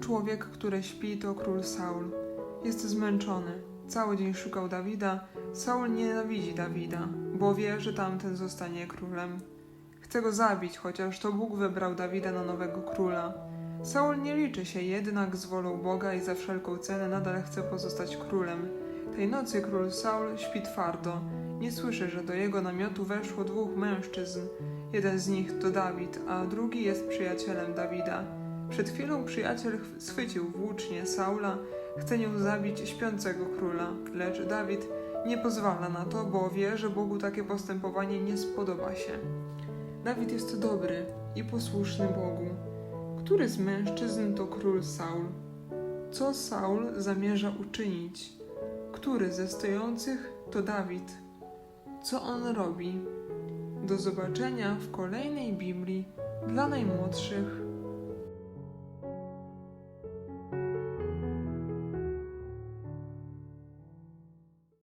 człowiek, który śpi, to król Saul. Jest zmęczony. Cały dzień szukał Dawida. Saul nienawidzi Dawida, bo wie, że tamten zostanie królem. Chce go zabić, chociaż to Bóg wybrał Dawida na nowego króla. Saul nie liczy się jednak z wolą Boga i za wszelką cenę nadal chce pozostać królem. Tej nocy król Saul śpi twardo. Nie słyszy, że do jego namiotu weszło dwóch mężczyzn. Jeden z nich to Dawid, a drugi jest przyjacielem Dawida. Przed chwilą przyjaciel ch- schwycił włócznie Saula, chce nią zabić śpiącego króla, lecz Dawid nie pozwala na to, bo wie, że Bogu takie postępowanie nie spodoba się. Dawid jest dobry i posłuszny Bogu. Który z mężczyzn to król Saul? Co Saul zamierza uczynić? Który ze stojących to Dawid? Co on robi? Do zobaczenia w kolejnej Biblii dla najmłodszych.